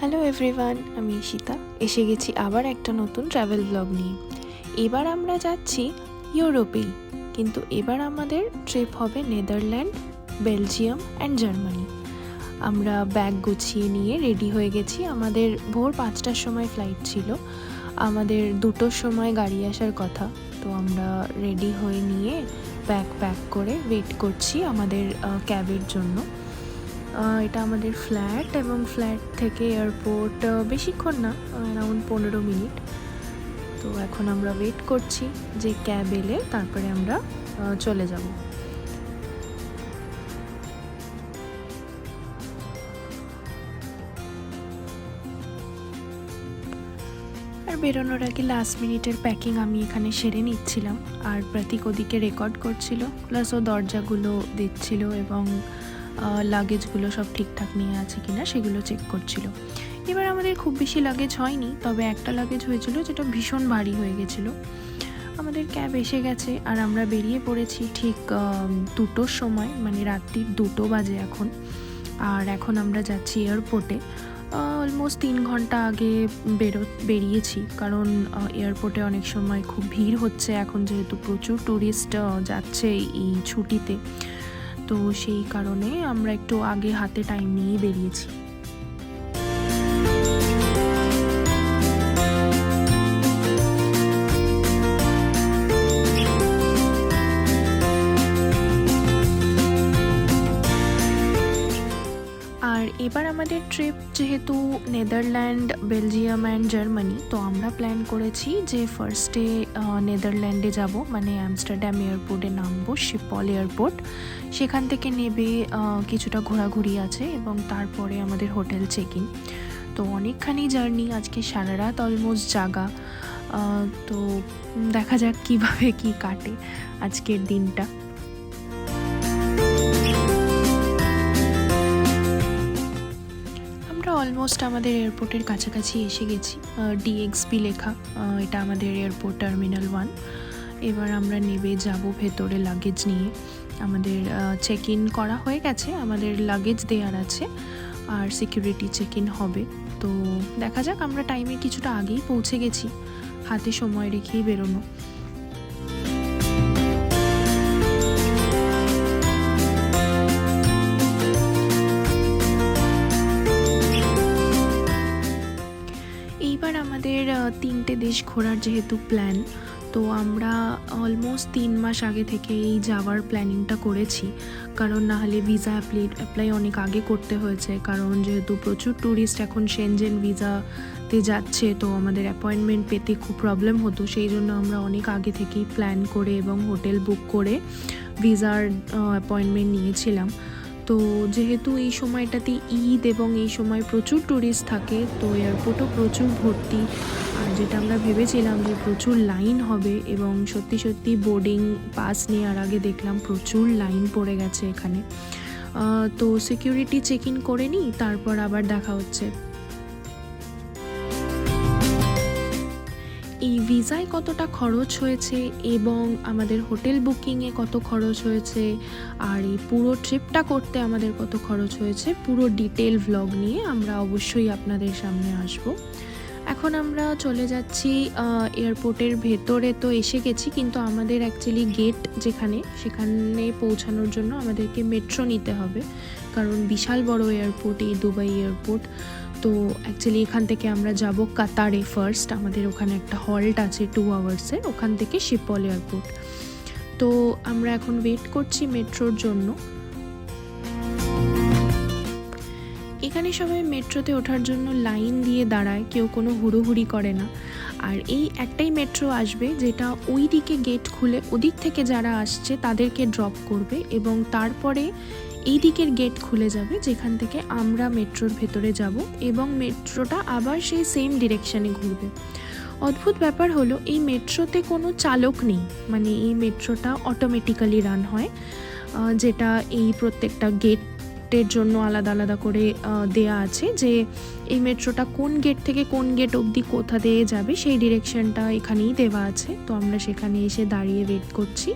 Hello everyone আমি ঈশিতা। এসে গেছি আবার একটা নতুন ট্রাভেল ব্লগ নিয়ে। এবার আমরা যাচ্ছি ইউরোপেই কিন্তু এবার আমাদের ট্রিপ হবে নেদারল্যান্ড, বেলজিয়াম অ্যান্ড জার্মানি। আমরা ব্যাগ গুছিয়ে নিয়ে রেডি হয়ে গেছি। আমাদের ভোর পাঁচটার সময় ফ্লাইট ছিল। আমাদের দুটোর সময় গাড়ি আসার কথা। তো আমরা রেডি হয়ে নিয়ে ব্যাগ প্যাক করে ওয়েট করছি আমাদের ক্যাবের জন্য। এটা আমাদের ফ্ল্যাট এবং ফ্ল্যাট থেকে এয়ারপোর্ট বেশিক্ষণ না অ্যারাউন্ড পনেরো মিনিট। তো এখন আমরা ওয়েট করছি যে ক্যাব এলে তারপরে আমরা চলে যাব। আর বেরোনোর আগে লাস্ট মিনিটের প্যাকিং আমি এখানে সেরে নিচ্ছিলাম। আর প্রতীক ওদিকে রেকর্ড করছিল প্লাস ও দরজাগুলো দিচ্ছিল এবং লাগেজগুলো সব ঠিকঠাক নিয়ে আছে কিনা সেগুলো চেক করছিল। এবার আমাদের খুব বেশি লাগেজ হয়নি, তবে একটা লাগেজ হয়েছিল যেটা ভীষণ ভারী হয়ে গেছিল। আমাদের ক্যাব এসে গেছে আর আমরা বেরিয়ে পড়েছি ঠিক দুটোর সময় মানে রাত্রির দুটো বাজে এখন। আর এখন আমরা যাচ্ছি এয়ারপোর্টে অলমোস্ট তিন ঘণ্টা আগে বেরো, বেরিয়েছি কারণ এয়ারপোর্টে অনেক সময় খুব ভিড় হচ্ছে। এখন যেহেতু প্রচুর ট্যুরিস্ট যাচ্ছে এই ছুটিতে। তো সেই কারণে আমরা একটু আগে হাতে টাইম নিয়ে বেরিয়েছি। ট্রিপ যেহেতু নেদারল্যান্ড বেলজিয়াম অ্যান্ড জার্মানি তো আমরা প্ল্যান করেছি যে ফার্স্টে নেদারল্যান্ডে যাব মানে অ্যামস্টারডাম এয়ারপোর্টে নামবো শিপল এয়ারপোর্ট সেখান থেকে নেবে কিছুটা ঘোরাঘুরি আছে এবং তারপরে আমাদের হোটেল চেক ইন তো অনেকখানি জার্নি আজকে সারা রাত অলমোস্ট জাগা। তো দেখা যাক কীভাবে কি কাটে আজকের দিনটা। অলমোস্ট আমাদের এয়ারপোর্টের কাছাকাছি এসে গেছি। ডিএক্সপি লেখা এটা আমাদের এয়ারপোর্ট টার্মিনাল ওয়ান এবার আমরা নেবে যাব ভেতরে লাগেজ নিয়ে। আমাদের চেক ইন করা হয়ে গেছে, আমাদের লাগেজ দেওয়ার আছে, আর সিকিউরিটি চেক ইন হবে। তো দেখা যাক, আমরা টাইমে কিছুটা আগেই পৌঁছে গেছি। হাতে সময় রেখেই বেরোনো। দেশ ঘোরার যেহেতু প্ল্যান তো আমরা অলমোস্ট তিন মাস আগে থেকে এই যাওয়ার প্ল্যানিংটা করেছি। কারণ না হলে ভিসা অ্যাপ্লাই অ্যাপ্লাই অনেক আগে করতে হয়েছে। কারণ যেহেতু প্রচুর ট্যুরিস্ট এখন সেনজেন ভিসাতে যাচ্ছে, তো আমাদের অ্যাপয়েন্টমেন্ট পেতে খুব প্রবলেম হতো। সেই জন্য আমরা অনেক আগে থেকেই প্ল্যান করে এবং হোটেল বুক করে ভিসার অ্যাপয়েন্টমেন্ট নিয়েছিলাম। তো যেহেতু এই সময়টাতে ঈদ এবং এই সময় প্রচুর ট্যুরিস্ট থাকে, তো এয়ারপোর্টও প্রচুর ভর্তি। যেটা আমরা ভেবেছিলাম যে প্রচুর লাইন হবে এবং সত্যি সত্যি বোর্ডিং পাস নেওয়ার আগে দেখলাম প্রচুর লাইন পড়ে গেছে এখানে। তো সিকিউরিটি চেক ইন করে নিই, তারপর আবার দেখা হচ্ছে। এই ভিসায় কতটা খরচ হয়েছে এবং আমাদের হোটেল বুকিংয়ে কত খরচ হয়েছে, আর এই পুরো ট্রিপটা করতে আমাদের কত খরচ হয়েছে, পুরো ডিটেল ভ্লগ নিয়ে আমরা অবশ্যই আপনাদের সামনে আসব। এখন আমরা চলে যাচ্ছি এয়ারপোর্টের ভেতরে তো এসে গেছি, কিন্তু আমাদের অ্যাকচুয়ালি গেট যেখানে, সেখানে পৌঁছানোর জন্য আমাদেরকে মেট্রো নিতে হবে। কারণ বিশাল বড় এয়ারপোর্ট এই দুবাই এয়ারপোর্ট তো অ্যাকচুয়ালি এখান থেকে আমরা যাব কাতারে ফার্স্ট আমাদের ওখানে একটা হল্ট আছে টু আওয়ার্সের ওখান থেকে শিপল এয়ারপোর্ট তো আমরা এখন ওয়েট করছি মেট্রোর জন্য। এখানে সবাই মেট্রোতে ওঠার জন্য লাইন দিয়ে দাঁড়ায়, কেউ কোনো হুড়োহুড়ি করে না। আর এই একটাই মেট্রো আসবে যেটা ওই দিকে গেট খুলে ওদিক থেকে যারা আসছে তাদেরকে ড্রপ করবে এবং তারপরে এই দিকের গেট খুলে যাবে যেখান থেকে আমরা মেট্রোর ভেতরে যাব এবং মেট্রোটা আবার সেই সেম ডিরেকশানে ঘুরবে। অদ্ভুত ব্যাপার হলো এই মেট্রোতে কোনো চালক নেই মানে এই মেট্রোটা অটোমেটিক্যালি রান হয় যেটা এই প্রত্যেকটা গেটের জন্য আলাদা আলাদা করে দেয়া আছে যে এই মেট্রোটা কোন গেট থেকে কোন গেট অবধি কোথা দিয়ে যাবে সেই ডিরেকশনটা এখানেই দেওয়া আছে। তো আমরা সেখানে এসে দাঁড়িয়ে ওয়েট করছি।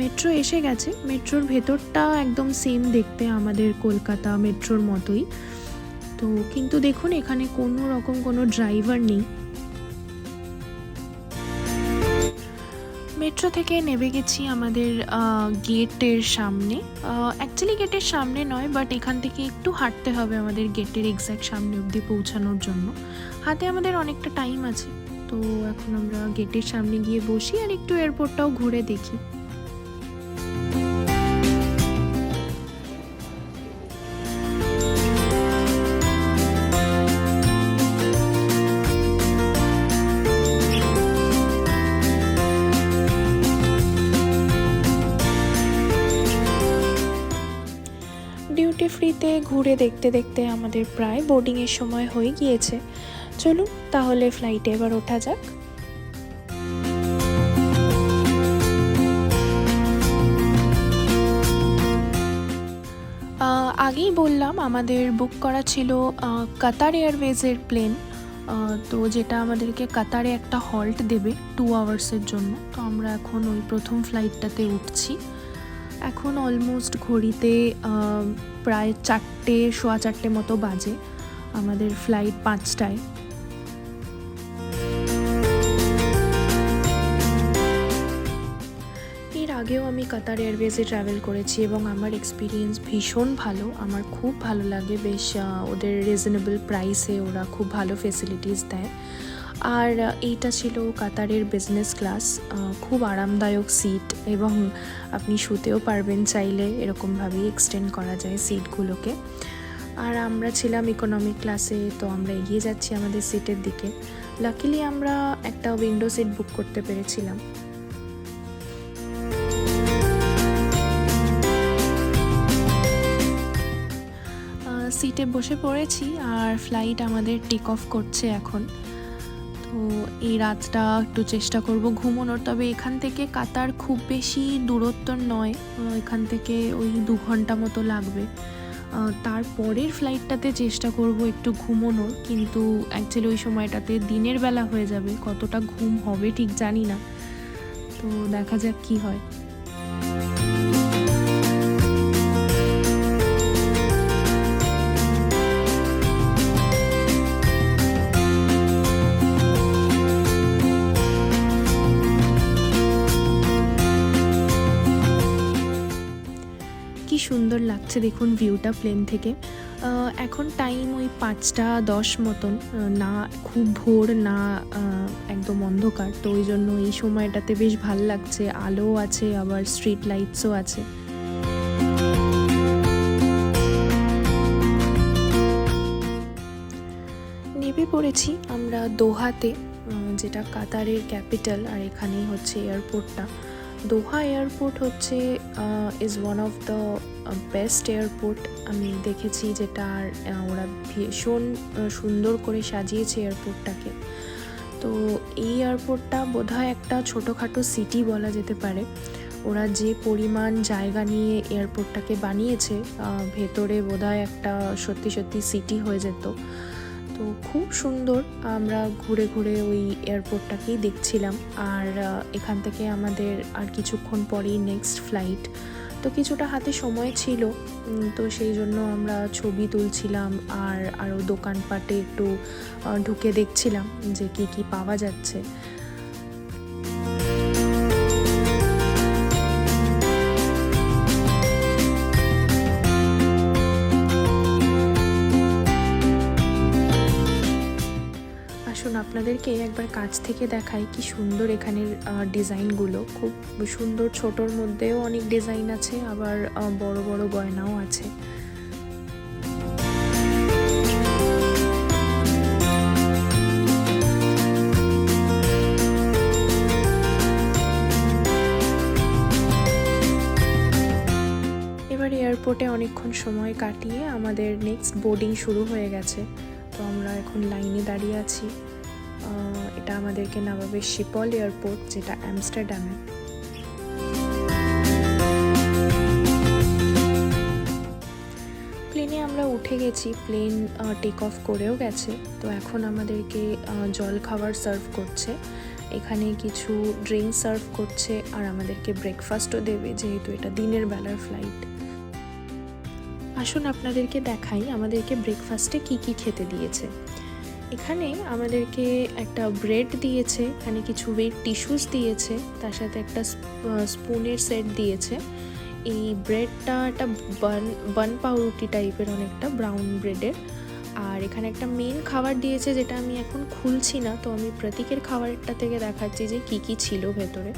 মেট্রো এসে গেছে। মেট্রোর ভেতরটা একদম সেম দেখতে আমাদের কলকাতা মেট্রোর মতোই। তো কিন্তু দেখুন, এখানে কোনো রকম কোনো ড্রাইভার নেই। মেট্রো থেকে নেমে গেছি আমাদের গেটের সামনে। অ্যাকচুয়ালি গেটের সামনে নয় বাট এখান থেকে একটু হাঁটতে হবে আমাদের গেটের এক্স্যাক্ট সামনে অবধি পৌঁছানোর জন্য। হাতে আমাদের অনেকটা টাইম আছে, তো এখন আমরা গেটের সামনে গিয়ে বসি আর একটু এয়ারপোর্টটাও ঘুরে দেখি। ঘুরে দেখতে দেখতে আমাদের প্রায় বোর্ডিংয়ের সময় হয়ে গিয়েছে। চলুন, তাহলে ফ্লাইটে এবার ওঠা যাক। আগেই বললাম, আমাদের বুক করা ছিল কাতার এয়ারওয়েজের প্লেন তো যেটা আমাদেরকে কাতারে একটা হল্ট দেবে টু আওয়ার্সের জন্য। তো আমরা এখন ওই প্রথম ফ্লাইটটাতে উঠছি। এখন অলমোস্ট ঘড়িতে প্রায় চারটে, সোয়া চারটে মতো বাজে। আমাদের ফ্লাইট পাঁচটায়। এর আগেও আমি কাতার এয়ারওয়েজে ট্রাভেল করেছি এবং আমার এক্সপিরিয়েন্স ভীষণ ভালো। আমার খুব ভালো লাগে। বেশ ওদের রিজনেবল প্রাইসে ওরা খুব ভালো ফেসিলিটিস দেয়। আর এইটা ছিল কাতারের বিজনেস ক্লাস খুব আরামদায়ক সিট এবং আপনি শুতেও পারবেন চাইলে, এরকমভাবেই এক্সটেন্ড করা যায় সিটগুলোকে আর আমরা ছিলাম ইকোনমিক ক্লাসে তো আমরা এগিয়ে যাচ্ছি আমাদের সিটের দিকে। লাকিলি আমরা একটা উইন্ডো সিট বুক করতে পেরেছিলাম। সিটে বসে পড়েছি, আর ফ্লাইট আমাদের টেক অফ করছে এখন। তো এই রাতটা একটু চেষ্টা করব ঘুমানোর। তবে এখান থেকে কাতার খুব বেশি দূরত্ব নয়। এখান থেকে ওই দু ঘণ্টা মতো লাগবে। তারপরের ফ্লাইটটাতে চেষ্টা করব একটু ঘুমোনোর। কিন্তু অ্যাকচুয়ালি ওই সময়টাতে দিনের বেলা হয়ে যাবে। কতটা ঘুম হবে ঠিক জানি না। তো দেখা যাক কি হয়। সুন্দর লাগছে দেখুন ভিউটা প্লেন থেকে। এখন টাইম ওই পাঁচটা দশ মতন না খুব ভোর, না একদম অন্ধকার। তো ওই জন্য এই সময়টাতে বেশ ভালো লাগছে। আলো আছে, আবার স্ট্রিট লাইটসও আছে। নেমে পড়েছি আমরা দোহাতে যেটা কাতারের ক্যাপিটাল আর এখানেই হচ্ছে এয়ারপোর্টটা দোহা এয়ারপোর্ট হচ্ছে is one of the best airport আমি দেখেছি যেটা আর ওরা ভীষণ সুন্দর করে সাজিয়েছে এয়ারপোর্টটাকে। তো এই এয়ারপোর্টটা বোধহয় একটা ছোটোখাটো সিটি বলা যেতে পারে। ওরা যে পরিমাণ জায়গা নিয়ে এয়ারপোর্টটাকে বানিয়েছে ভেতরে বোধহয় একটা সত্যি সত্যি সিটি হয়ে যেত। খুব সুন্দর। আমরা ঘুরে ঘুরে ওই এয়ারপোর্টটাকেই দেখছিলাম। আর এখান থেকে আমাদের আর কিছুক্ষণ পরেই নেক্সট ফ্লাইট তো কিছুটা হাতে সময় ছিল। তো সেই জন্য আমরা ছবি তুলছিলাম আর আরও দোকানপাটে একটু ঢুকে দেখছিলাম যে কি কি পাওয়া যাচ্ছে। কাছ থেকে দেখাই কি সুন্দর এখানের ডিজাইনগুলো। খুব সুন্দর ছোটোর মধ্যেও অনেক ডিজাইন আছে, আবার বড় বড় গয়নাও আছে। এবার এয়ারপোর্টে অনেকক্ষণ সময় কাটিয়ে আমাদের নেক্সট বোর্ডিং শুরু হয়ে গেছে। তো আমরা এখন লাইনে দাঁড়িয়ে আছি। এটা আমাদেরকে নামাবে শিপল এয়ারপোর্ট, যেটা অ্যামস্টারডামে। প্লেনে আমরা উঠে গেছি, প্লেন টেক অফ করেও গেছে। তো এখন আমাদেরকে জল খাবার সার্ভ করছে। এখানে কিছু ড্রিঙ্ক সার্ভ করছে, আর আমাদেরকে ব্রেকফাস্টও দেবে, যেহেতু এটা দিনের বেলার ফ্লাইট আসুন আপনাদেরকে দেখাই, আমাদেরকে ব্রেকফাস্টে কি কি খেতে দিয়েছে। এখানে আমাদেরকে একটা ব্রেড দিয়েছে, এখানে কিছু ওয়েট টিস্যুস দিয়েছে, তার সাথে একটা স্পুনের সেট দিয়েছে। এই ব্রেডটা একটা বান বান পাউরুটি টাইপের অনেকটা ব্রাউন ব্রেডের আর এখানে একটা মেন খাবার দিয়েছে যেটা আমি এখন খুলছি না, তো আমি প্রতীকের খাবারটা থেকে দেখাচ্ছি যে কি কি ছিল ভেতরে।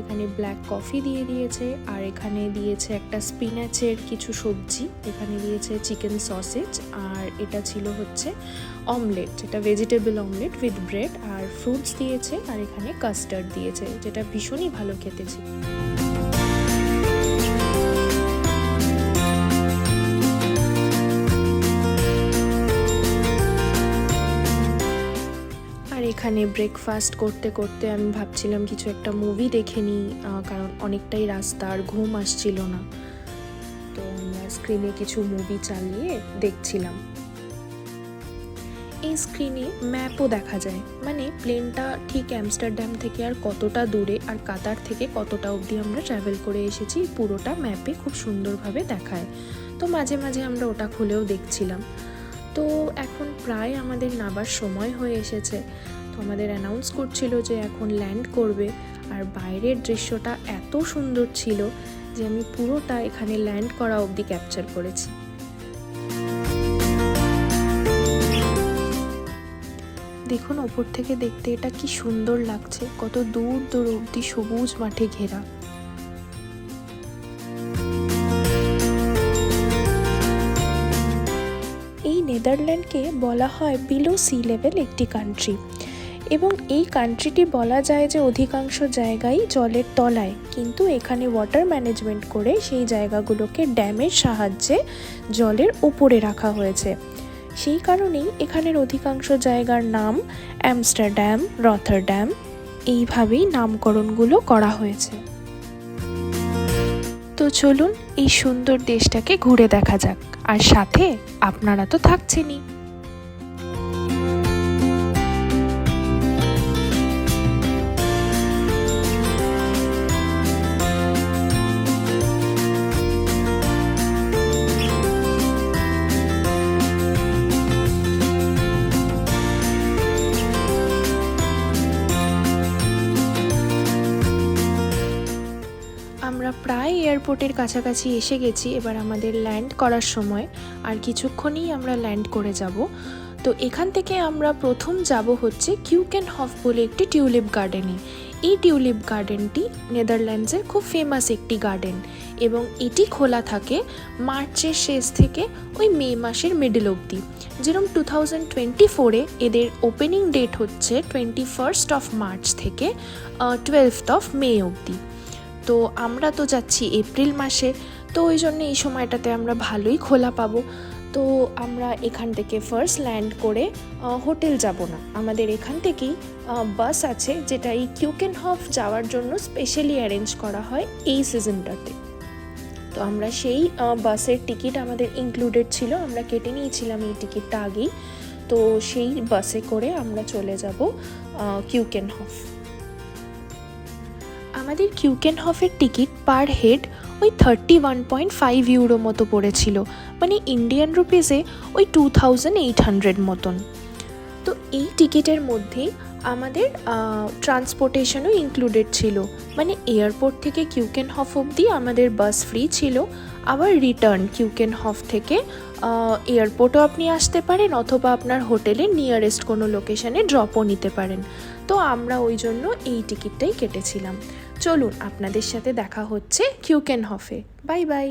এখানে ব্ল্যাক কফি দিয়ে দিয়েছে, আর এখানে দিয়েছে একটা স্পিনাচের কিছু সবজি, এখানে দিয়েছে চিকেন সসেজ আর এটা ছিল হচ্ছে অমলেট যেটা ভেজিটেবল অমলেট উইথ ব্রেড আর ফ্রুটস দিয়েছে, আর এখানে কাস্টার্ড দিয়েছে, যেটা ভীষণই ভালো খেতে ছিল। এখানে ব্রেকফাস্ট করতে করতে আমি ভাবছিলাম কিছু একটা মুভি দেখে নিই কারণ অনেকটাই রাস্তা আর ঘুম আসছিল না। তো আমরা স্ক্রিনে কিছু মুভি চালিয়ে দেখছিলাম। এই স্ক্রিনে ম্যাপও দেখা যায়। মানে প্লেনটা ঠিক অ্যামস্টারডাম থেকে আর কতটা দূরে আর কাতার থেকে কতটা অবধি আমরা ট্রাভেল করে এসেছি, পুরোটা ম্যাপে খুব সুন্দরভাবে দেখায়। তো মাঝে মাঝে আমরা ওটা খুলেও দেখছিলাম। তো এখন প্রায় আমাদের নাবার সময় হয়ে এসেছে। আমাদের অ্যানাউন্স করছিল যে এখন ল্যান্ড করবে। আর বাইরের দৃশ্যটা এত সুন্দর ছিল যে আমি পুরোটা এখানে ল্যান্ড করা অবধি ক্যাপচার করেছি। দেখুন, ওপর থেকে দেখতে এটা কি সুন্দর লাগছে। কত দূর দূর অবধি সবুজ মাঠে ঘেরা। এই নেদারল্যান্ডকে বলা হয় বিলো সি লেভেল একটি কান্ট্রি এবং এই কান্ট্রিটি বলা যায় যে অধিকাংশ জায়গায় জলের তলায়। কিন্তু এখানে ওয়াটার ম্যানেজমেন্ট করে সেই জায়গাগুলোকে ড্যামের সাহায্যে জলের উপরে রাখা হয়েছে। সেই কারণেই এখানের অধিকাংশ জায়গার নাম অ্যামস্টারড্যাম রথারড্যাম এইভাবেই নামকরণগুলো করা হয়েছে। তো চলুন এই সুন্দর দেশটাকে ঘুরে দেখা যাক। আর সাথে আপনারা তো থাকছেনই। এয়ারপোর্টের কাছাকাছি এসে গেছি এবার আমাদের ল্যান্ড করার সময়। আর কিছুক্ষণেই আমরা ল্যান্ড করে যাব। তো এখান থেকে আমরা প্রথম যাব হচ্ছে কিউকেন হফ বলে একটি টিউলিপ গার্ডেনে। এই টিউলিপ গার্ডেনটি নেদারল্যান্ডসের খুব ফেমাস একটি গার্ডেন এবং এটি খোলা থাকে মার্চের শেষ থেকে ওই মে মাসের মিডল অবধি। যেরকম টু থাউজেন্ড টোয়েন্টি ফোরে এদের ওপেনিং ডেট হচ্ছে টোয়েন্টি ফার্স্ট অফ মার্চ থেকে টুয়েলভথ অফ মে অবধি। তো আমরা তো যাচ্ছি এপ্রিল মাসে, তো ওই জন্য এই সময়টাতে আমরা ভালোই খোলা পাবো। তো আমরা এখান থেকে ফার্স্ট ল্যান্ড করে হোটেল যাব না। আমাদের এখান থেকেই বাস আছে যেটা এই কিউকেন হফ যাওয়ার জন্য স্পেশালি অ্যারেঞ্জ করা হয় এই সিজনটাতে তো আমরা সেই বাসের টিকিট আমাদের ইনক্লুডেড ছিল, আমরা কেটে নিয়েছিলাম এই টিকিটটা আগেই। তো সেই বাসে করে আমরা চলে যাব কিউকেন হফ আমাদের কিউকেন হফের টিকিট পার হেড ওই thirty one point five euro মতো পড়েছিল মানে ইন্ডিয়ান রুপিসে ওই টু থাউজেন্ড এইট হান্ড্রেড মতন। তো এই টিকিটের মধ্যেই আমাদের ট্রান্সপোর্টেশনও ইনক্লুডেড ছিল মানে এয়ারপোর্ট থেকে কিউকেন হফ অবধি আমাদের বাস ফ্রি ছিল, আবার রিটার্ন কিউকেন হফ থেকে এয়ারপোর্টও আপনি আসতে পারেন অথবা আপনার হোটেলে নিয়ারেস্ট কোনো লোকেশানে ড্রপও নিতে পারেন। তো আমরা ওই জন্য এই টিকিটটাই কেটেছিলাম। চলুন আপনাদের সাথে দেখা হচ্ছে কিউকেন হফে বাই বাই।